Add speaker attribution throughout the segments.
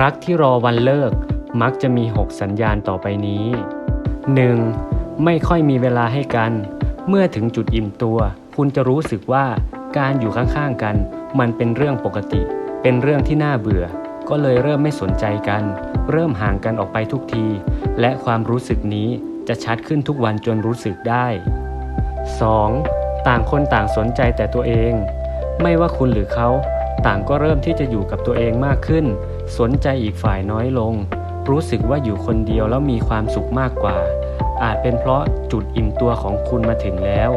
Speaker 1: รักที่รอวันเลิก มักจะมี 6 สัญญาณต่อไปนี้ 1. ไม่ค่อยมีเวลาให้กัน เมื่อถึงจุดอิ่มตัว คุณจะรู้สึกว่าการอยู่ข้างๆกัน มันเป็นเรื่องปกติ เป็นเรื่องที่น่าเบื่อ ก็เลยเริ่มไม่สนใจกัน เริ่มห่างกันออกไปทุกที และความรู้สึกนี้จะชัดขึ้นทุกวันจนรู้สึกได้ 2. ต่างคนต่างสนใจแต่ตัวเอง ไม่ว่าคุณหรือเขา ต่างก็เริ่มที่จะอยู่กับตัวเองมากขึ้น สนใจอีกฝ่ายน้อยลง รู้สึกว่าอยู่คนเดียวแล้วมีความสุขมากกว่า อาจเป็นเพราะจุดอิ่มตัวของคุณมาถึงแล้ว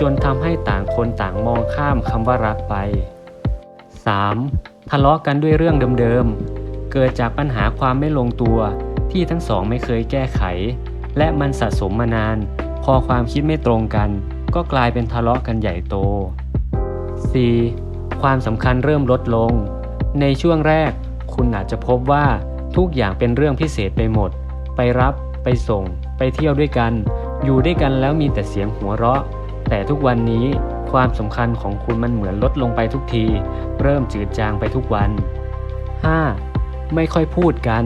Speaker 1: จนทำให้ต่างคนต่างมองข้ามคำว่ารักไป 3. ทะเลาะกันด้วยเรื่องเดิมๆ เกิดจากปัญหาความไม่ลงตัวที่ทั้งสองไม่เคยแก้ไข และมันสะสมมานาน พอความคิดไม่ตรงกัน ก็กลายเป็นทะเลาะกันใหญ่โต 4. ความสำคัญเริ่มลดลง ในช่วงแรก คุณอาจจะพบว่าทุกอย่างเป็นเรื่องพิเศษไปหมด ไปรับ ไปส่ง ไปเที่ยวด้วยกัน อยู่ด้วยกันแล้วมีแต่เสียงหัวเราะ แต่ทุกวันนี้ความสำคัญของคุณมันเหมือนลดลงไปทุกที เริ่มจืดจางไปทุกวัน 5. ไม่ค่อยพูดกัน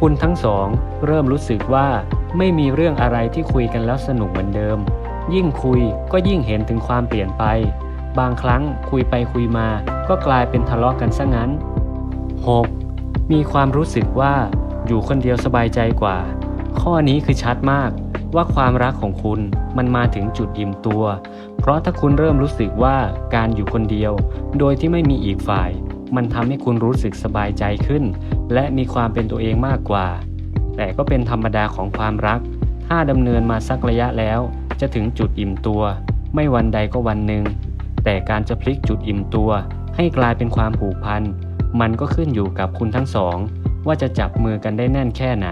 Speaker 1: คุณทั้งสองเริ่มรู้สึกว่าไม่มีเรื่องอะไรที่คุยกันแล้วสนุกเหมือนเดิม ยิ่งคุยก็ยิ่งเห็นถึงความเปลี่ยนไป บางครั้งคุยไปคุยมาก็กลายเป็นทะเลาะกันซะงั้น 6. มีความรู้สึกว่าอยู่คนเดียวสบายใจกว่า ข้อนี้คือชัดมากว่าความรักของคุณมันมาถึงจุดอิ่มตัว เพราะถ้าคุณเริ่มรู้สึกว่าการอยู่คนเดียว โดยที่ไม่มีอีกฝ่าย มันทำให้คุณรู้สึกสบายใจขึ้น และมีความเป็นตัวเองมากกว่า แต่ก็เป็นธรรมดาของความรัก ถ้าดำเนินมาสักระยะแล้ว จะถึงจุดอิ่มตัว ไม่วันใดก็วันหนึ่งแต่การจะพลิกจุดอิ่มตัว ให้กลายเป็นความผูกพัน มันก็ขึ้นอยู่กับคุณทั้งสอง ว่าจะจับมือกันได้แน่นแค่ไหน